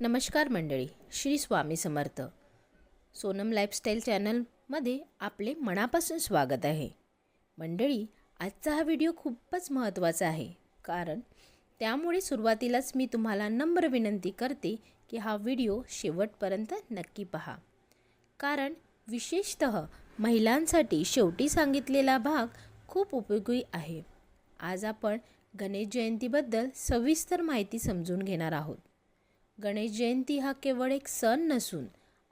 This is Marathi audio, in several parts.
नमस्कार मंडळी श्री स्वामी समर्थ. सोनम लाईफस्टाईल चॅनलमध्ये आपले मनापासून स्वागत आहे. मंडळी आजचा हा व्हिडिओ खूपच महत्त्वाचा आहे कारण त्यामुळे सुरुवातीलाच मी तुम्हाला नम्र विनंती करते की हा व्हिडिओ शेवटपर्यंत नक्की पहा. कारण विशेषत महिलांसाठी शेवटी सांगितलेला भाग खूप उपयोगी आहे. आज आपण गणेश जयंतीबद्दल सविस्तर माहिती समजून घेणार आहोत. गणेश जयंती हा केवळ एक सण नसून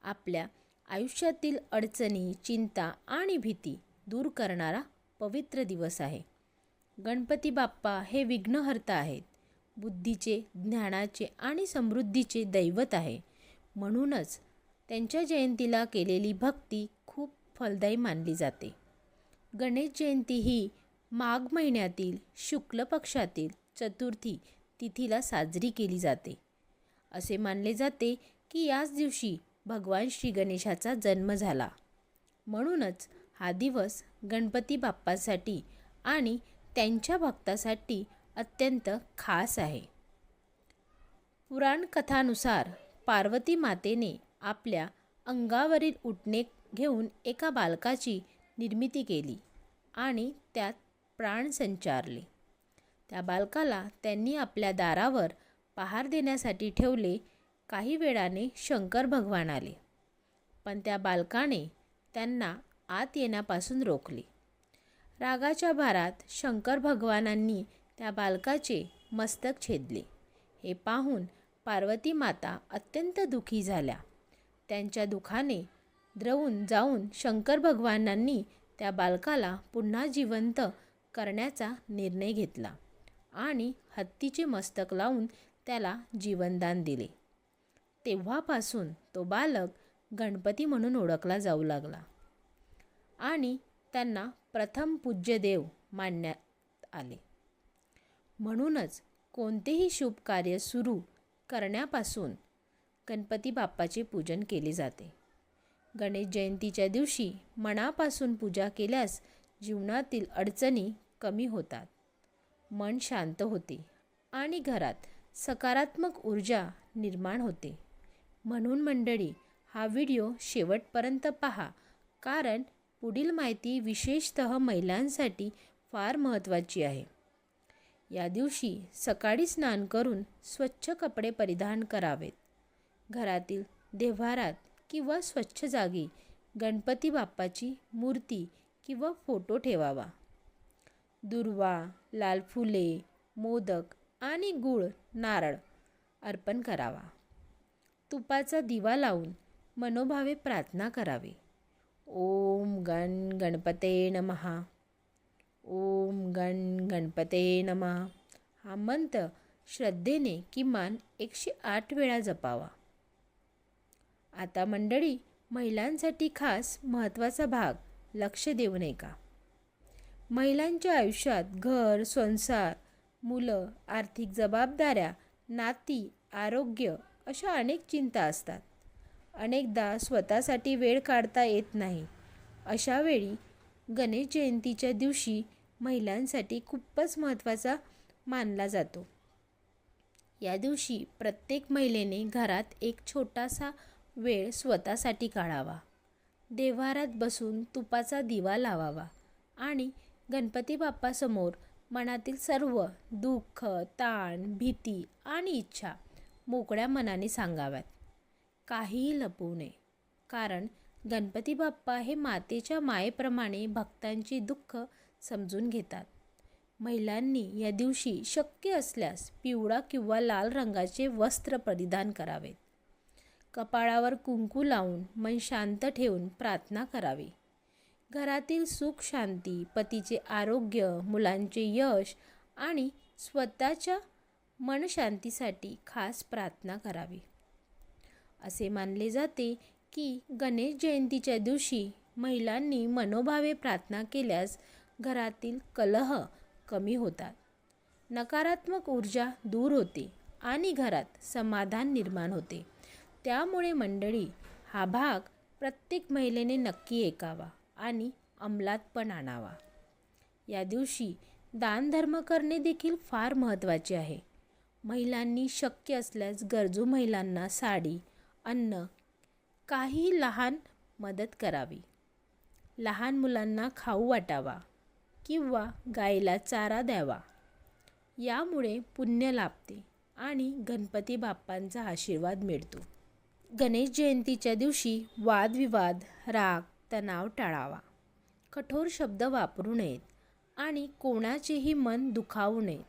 आपल्या आयुष्यातील अडचणी चिंता आणि भीती दूर करणारा पवित्र दिवस आहे. गणपती बाप्पा हे विघ्नहर्ता आहेत. बुद्धीचे ज्ञानाचे आणि समृद्धीचे दैवत आहे. म्हणूनच त्यांच्या जयंतीला केलेली भक्ती खूप फलदायी मानली जाते. गणेश जयंती ही माघ महिन्यातील शुक्ल पक्षातील चतुर्थी तिथीला साजरी केली जाते. असे मानले जाते की याच दिवशी भगवान श्री गणेशाचा जन्म झाला. म्हणूनच हा दिवस गणपती बाप्पासाठी आणि त्यांच्या भक्तासाठी अत्यंत खास आहे. पुराण कथानुसार पार्वती मातेने आपल्या अंगावरील उठणे घेऊन एका बालकाची निर्मिती केली आणि त्यात प्राण संचारले. त्या बालकाला त्यांनी आपल्या दारावर पहार देण्यासाठी ठेवले काही वेळाने शंकर भगवान आले. पण त्या बालकाने त्यांना आत येण्यापासून रोखले. रागाच्या भारात शंकर भगवानांनी त्या बालकाचे मस्तक छेदले. हे पाहून पार्वती माता अत्यंत दुखी झाल्या. त्यांच्या दुखाने द्रवून जाऊन शंकर भगवानांनी त्या बालकाला पुन्हा जिवंत करण्याचा निर्णय घेतला आणि हत्तीचे मस्तक लावून त्याला जीवनदान दिले. तेव्हापासून तो बालक गणपती म्हणून ओळखला जाऊ लागला. आणि त्यांना प्रथम पूज्य देव मानण्यात आले. म्हणूनच कोणतेही शुभ कार्य सुरू करण्यापासून गणपती बाप्पाचे पूजन केले जाते. गणेश जयंतीच्या दिवशी मनापासून पूजा केल्यास जीवनातील अडचणी कमी होतात. मन शांत होते आणि घरात सकारात्मक ऊर्जा निर्माण होते. म्हणून मंडळी हा व्हिडिओ शेवटपर्यंत पहा कारण पुढील माहिती विशेषत महिलांसाठी फार महत्त्वाची आहे. या दिवशी सकाळी स्नान करून स्वच्छ कपडे परिधान करावेत. घरातील देव्हारात किंवा स्वच्छ जागी गणपती बाप्पाची मूर्ती किंवा फोटो ठेवावा. दुर्वा लाल फुले मोदक आणि गूळ नारळ अर्पण करावा. तुपाचा दिवा लावून मनोभावे प्रार्थना करावी. ओम गण गणपते नमहा ओम गण गणपते नमः. हा मंत्र श्रद्धेने किमान एकशे आठ वेळा जपावा. आता मंडळी महिलांसाठी खास महत्त्वाचा भाग लक्ष देऊ नये का महिलांच्या आयुष्यात घर संसार मुलं आर्थिक जबाबदाऱ्या नाती आरोग्य अशा अनेक चिंता असतात. अनेकदा स्वतःसाठी वेळ काढता येत नाही. अशा वेळी गणेश जयंतीच्या दिवशी महिलांसाठी खूपच महत्त्वाचा मानला जातो. या दिवशी प्रत्येक महिलेने घरात एक छोटासा वेळ स्वतःसाठी काढावा. देव्हारात बसून तुपाचा दिवा लावावा आणि गणपती बाप्पासमोर मनातील सर्व दुःख ताण भीती आणि इच्छा मोकळ्या मनाने सांगाव्यात. काहीही लपवू नये. कारण गणपती बाप्पा हे मातेच्या मायेप्रमाणे भक्तांची दुःख समजून घेतात. महिलांनी या दिवशी शक्य असल्यास पिवळा किंवा लाल रंगाचे वस्त्र परिधान करावेत कपाळावर कुंकू लावून मन शांत ठेवून प्रार्थना करावी. घरातील सुख शांती पतीचे आरोग्य मुलांचे यश आणि स्वतःच्या मनशांतीसाठी खास प्रार्थना करावी. असे मानले जाते की गणेश जयंतीच्या दिवशी महिलांनी मनोभावे प्रार्थना केल्यास घरातील कलह कमी होतात. नकारात्मक ऊर्जा दूर होते आणि घरात समाधान निर्माण होते. त्यामुळे मंडळी हा भाग प्रत्येक महिलेने नक्की ऐकावा. आणि अंमलात पण आणावा. या दिवशी दानधर्म करणे देखील फार महत्त्वाचे आहे. महिलांनी शक्य असल्यास गरजू महिलांना साडी अन्न काही लहान मदत करावी. लहान मुलांना खाऊ वाटावा किंवा गाईला चारा द्यावा. यामुळे पुण्य लाभते आणि गणपती बाप्पांचा आशीर्वाद मिळतो. गणेश जयंतीच्या दिवशी वादविवाद राग तणाव टाळावा. कठोर शब्द वापरू नयेत आणि कोणाचेही मन दुखावू नये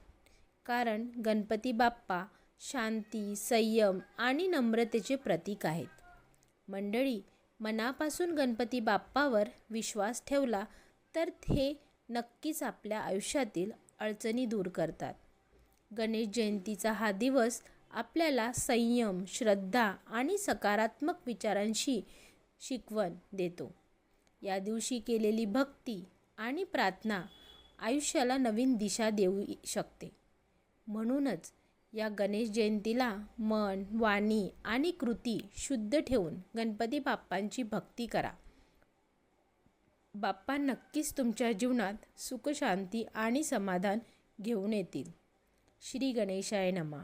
कारण गणपती बाप्पा शांती संयम आणि नम्रतेचे प्रतीक आहेत. मंडळी मनापासून गणपती बाप्पावर विश्वास ठेवला तर हे नक्कीच आपल्या आयुष्यातील अडचणी दूर करतात. गणेश जयंतीचा हा दिवस आपल्याला संयम श्रद्धा आणि सकारात्मक विचारांशी शिकवण देतो. या दिवशी केलेली भक्ती आणि प्रार्थना आयुष्याला नवीन दिशा देऊ शकते. म्हणूनच या गणेश जयंतीला मन वाणी आणि कृती शुद्ध ठेवून गणपती बाप्पांची भक्ती करा. बाप्पा नक्कीच तुमच्या जीवनात सुखशांती आणि समाधान घेऊन येतील. श्री गणेशाय नमा.